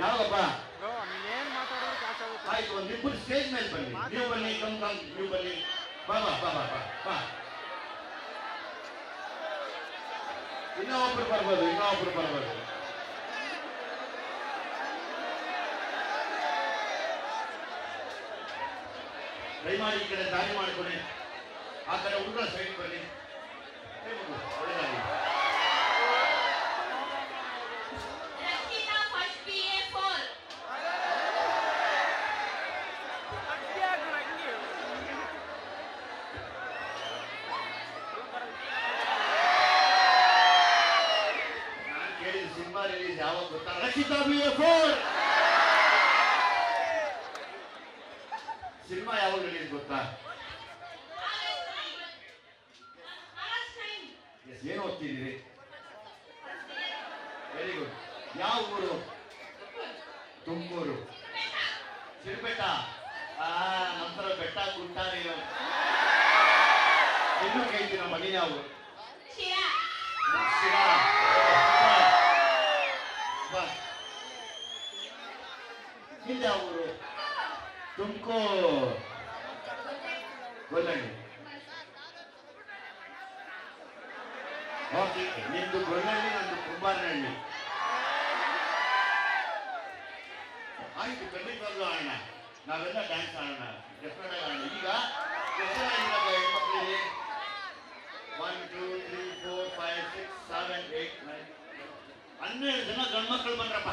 ಯಾವಪ್ಪ ಆಯ್ತು ಒಂದು ಇಬ್ಬರು ಸ್ಟೇಜ್ ಮೇಲೆ ಬನ್ನಿ. ನೀವು ಬನ್ನಿ ಕಮ್ ಕಮ್ ನೀವು ಬನ್ನಿ. ಬಾ ಬಾ ಬಾ ಬಾ ಬಾ ಇನ್ನೂ ಒಬ್ರು ಬರ್ಬೋದು ಇನ್ನೂ ಒಬ್ರು ಬರ್ಬೋದು. ದಯಮಾಡಿ ಈ ಕಡೆ ದಾರಿ ಮಾಡಿಕೊಡಿ. ಆ ಕಡೆ ಹುಡುಗರ ಸೈಡ್ ಬನ್ನಿ. ರಿಲೀಸ್ ಗೊತ್ತಾ ರಕ್ಷಿತಾ ಸಿನಿಮಾ ಯಾವಾಗ ರಿಲೀಸ್ ಗೊತ್ತಾ? ಏನು ಓದ್ತಿದ್ದೀರಿ? ವೆರಿ ಗುಡ್ ಯಾವ ಊರು? ತುಮಕೂರು ಸಿರಿಬೆಟ್ಟ ನಂತರ ಬೆಟ್ಟ ನೀನು ಇನ್ನೂ ಕೇಳ್ತೀನಿ ನಮ್ಮ ಮನೆ ಶಿರಾ. ಇಲ್ಲ ಅವರು ತುಮಕೂರು ಗೊಲ್ಲಂಡಿ ಓಕೆ ನಿಮ್ದು ಗೊಲ್ಲಳ್ಳಿ ನಂದು ಕುಂಬಾರನಹಳ್ಳಿ ಆಯ್ತು ಖಂಡಿತವಾಗ್ಲೂ ಆಡೋಣ ನಾವೆಲ್ಲ ಡ್ಯಾನ್ಸ್ ಆಡೋಣ ಡೆಫಿನೆಟ್ ಆಗಿ ಆಡೋಣ ಈಗ ಹೆಸರಾಗಿಲ್ಲ one two three four five six seven eight nine ಹನ್ನೆರಡು ಜನ ಗಂಡು ಮಕ್ಕಳು ಬಂದ್ರಪ್ಪ